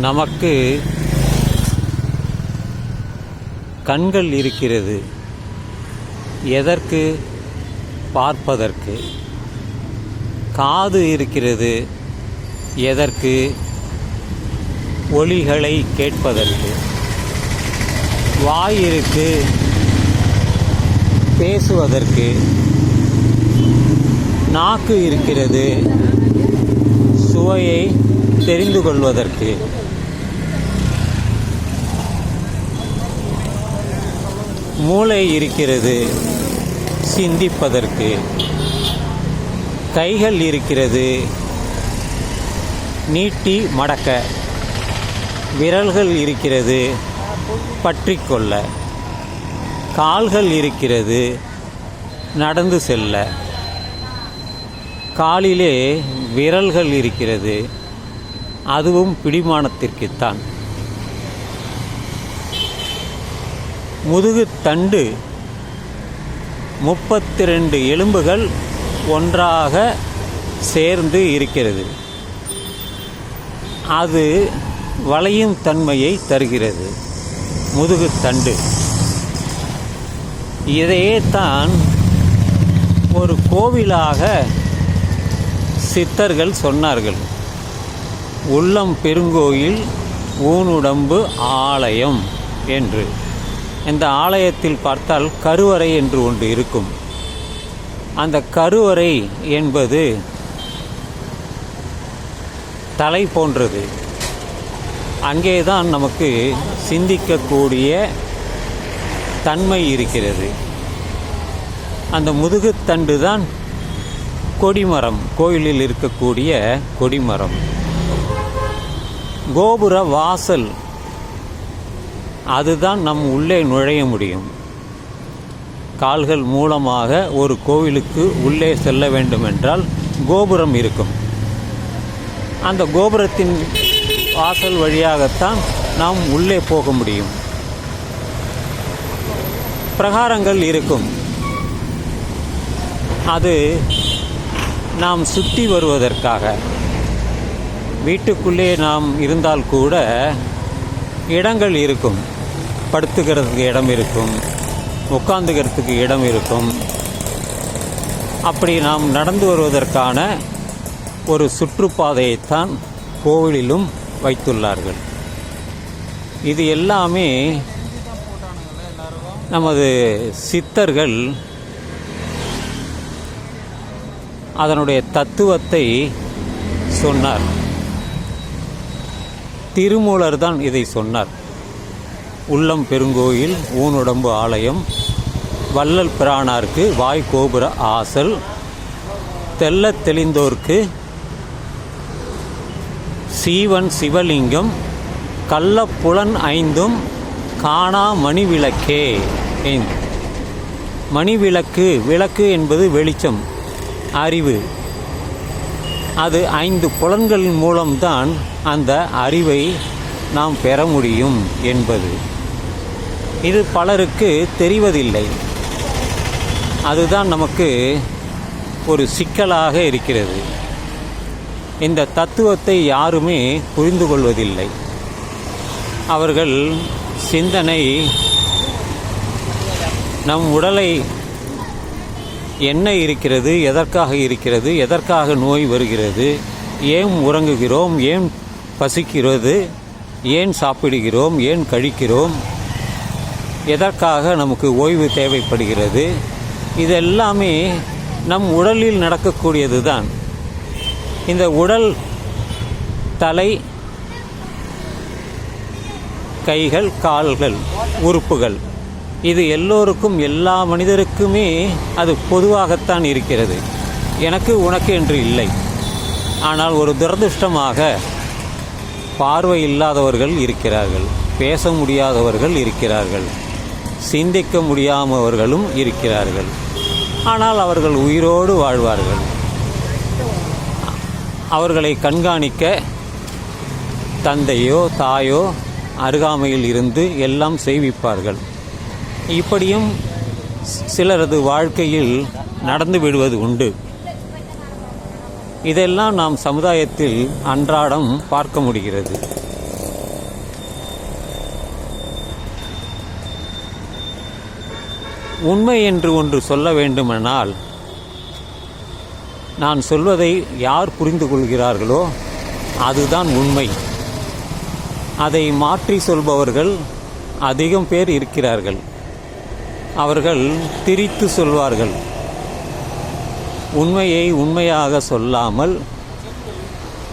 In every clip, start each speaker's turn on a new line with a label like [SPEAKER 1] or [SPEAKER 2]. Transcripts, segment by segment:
[SPEAKER 1] நமக்கு கண்கள் இருக்கிறது. எதற்கு? பார்ப்பதற்கு. காது இருக்கிறது. எதற்கு? ஒலிகளை கேட்பதற்கு. வாய் இருக்கு. பேசுவதற்கு. நாக்கு இருக்கிறது. சுவையை தெரிந்து கொள்வதற்கு. மூளை இருக்கிறது. சிந்திப்பதற்கு. கைகள் இருக்கிறது. நீட்டி மடக்க. விரல்கள் இருக்கிறது. பற்றி கொள்ள கால்கள் இருக்கிறது. நடந்து செல்ல. காலிலே விரல்கள் இருக்கிறது. அதுவும் பிடிமானத்திற்குத்தான். முதுகு தண்டு. முப்பத்தி ரெண்டு எலும்புகள் ஒன்றாக சேர்ந்து இருக்கிறது. அது வளையும் தன்மையை தருகிறது. முதுகு தண்டு. இதையே தான் ஒரு கோவிலாக சித்தர்கள் சொன்னார்கள். உள்ளம் பெருங்கோயில் ஊனுடம்பு ஆலயம் என்று. இந்த ஆலயத்தில் பார்த்தால் கருவறை என்று ஒன்று இருக்கும். அந்த கருவறை என்பது தலை போன்றது. அங்கேதான் நமக்கு சிந்திக்கக்கூடிய தன்மை இருக்கிறது. அந்த முதுகுத்தண்டு தான் கொடிமரம் கோயிலில் இருக்கக்கூடிய கொடிமரம். கோபுர வாசல் அதுதான் நம் உள்ளே நுழைய முடியும். கால்கள் மூலமாக ஒரு கோவிலுக்கு உள்ளே செல்ல வேண்டும் என்றால் கோபுரம் இருக்கும். அந்த கோபுரத்தின் வாசல் வழியாகத்தான் நாம் உள்ளே போக முடியும். பிரகாரங்கள் இருக்கும். அது நாம் சுற்றி வருவதற்காக. வீட்டுக்குள்ளே நாம் இருந்தால் கூட இடங்கள் இருக்கும். படுத்துக்கிறதுக்கு இடம் இருக்கும். உட்காந்துக்கிறதுக்கு இடம் இருக்கும். அப்படி நாம் நடந்து வருவதற்கான ஒரு சுற்றுப்பாதையைத்தான் கோவிலிலும் வைத்துள்ளார்கள். இது எல்லாமே நமது சித்தர்கள் அதனுடைய தத்துவத்தை சொன்னார். திருமூலர் தான் இதை சொன்னார். உள்ளம் பெருங்கோயில் ஊனுடம்பு ஆலயம் வள்ளல் பிரானார்க்கு வாய் கோபுர ஆசல் தெல்ல தெளிந்தோர்க்கு சீவன் சிவலிங்கம் கள்ளப்புலன் ஐந்தும் காணா மணிவிளக்கே என் மணிவிளக்கு விளக்கு என்பது வெளிச்சம் அறிவு. அது ஐந்து புலன்களின் மூலம்தான் அந்த அறிவை நாம் பெற முடியும் என்பது. இது பலருக்கு தெரிவதில்லை. அதுதான் நமக்கு ஒரு சிக்கலாக இருக்கிறது. இந்த தத்துவத்தை யாருமே புரிந்து கொள்வதில்லை. அவர்கள் சிந்தனை நம் உடலை என்ன இருக்கிறது எதற்காக இருக்கிறது எதற்காக நோய் வருகிறது ஏன் உறங்குகிறோம் ஏன் பசிக்கிறது ஏன் சாப்பிடுகிறோம் ஏன் கழிக்கிறோம் எதற்காக நமக்கு ஓய்வு தேவைப்படுகிறது? இதெல்லாமே நம் உடலில் நடக்கக்கூடியது தான் இந்த உடல் தலை கைகள் கால்கள் உறுப்புகள் இது எல்லோருக்கும் எல்லா மனிதருக்குமே அது பொதுவாகத்தான் இருக்கிறது. எனக்கு உனக்கு என்று இல்லை. ஆனால் ஒரு துரதிருஷ்டமாக பார்வை இல்லாதவர்கள் இருக்கிறார்கள் பேச முடியாதவர்கள் இருக்கிறார்கள். சிந்திக்க முடியாமவர்களும் இருக்கிறார்கள். ஆனால் அவர்கள் உயிரோடு வாழ்வார்கள். அவர்களை கண்காணிக்க தந்தையோ தாயோ அருகாமையில் இருந்து எல்லாம் செய்விப்பார்கள். இப்படியும் சிலரது வாழ்க்கையில் நடந்து விடுவது உண்டு. இதெல்லாம் நாம் சமுதாயத்தில் அன்றாடம் பார்க்க முடிகிறது. உண்மை என்று ஒன்று சொல்ல வேண்டுமானால் நான் சொல்வதை யார் புரிந்து கொள்கிறார்களோ அதுதான் உண்மை. அதை மாற்றி சொல்பவர்கள் அதிகம் பேர் இருக்கிறார்கள். அவர்கள் திரித்து சொல்வார்கள். உண்மையை உண்மையாக சொல்லாமல்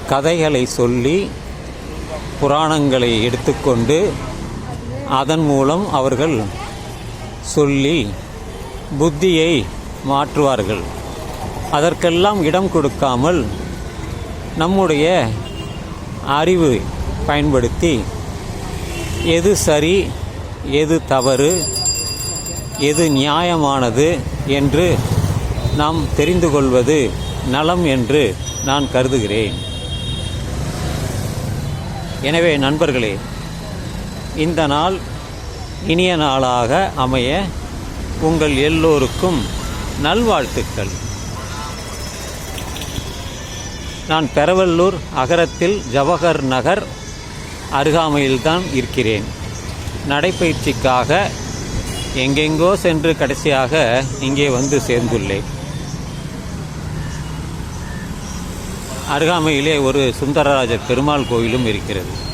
[SPEAKER 1] கதைகளை சொல்லி புராணங்களை எடுத்துக்கொண்டு அதன் மூலம் அவர்கள் சொல்லி புத்தியை மாற்றுவார்கள். அதற்கெல்லாம் இடம் கொடுக்காமல் நம்முடைய அறிவு பயன்படுத்தி எது சரி எது தவறு எது நியாயமானது என்று நாம் தெரிந்து கொள்வது நலம் என்று நான் கருதுகிறேன். எனவே நண்பர்களே இந்த நாள் இனிய நாளாக அமைய உங்கள் எல்லோருக்கும் நல்வாழ்த்துக்கள். நான் பெரவல்லூர் அகரத்தில் ஜவஹர் நகர் அருகாமையில்தான் இருக்கிறேன். நடைப்பயிற்சிக்காக எங்கெங்கோ சென்று கடைசியாக இங்கே வந்து சேர்ந்துள்ளேன். அருகாமையிலே ஒரு சுந்தரராஜர் பெருமாள் கோயிலும் இருக்கிறது.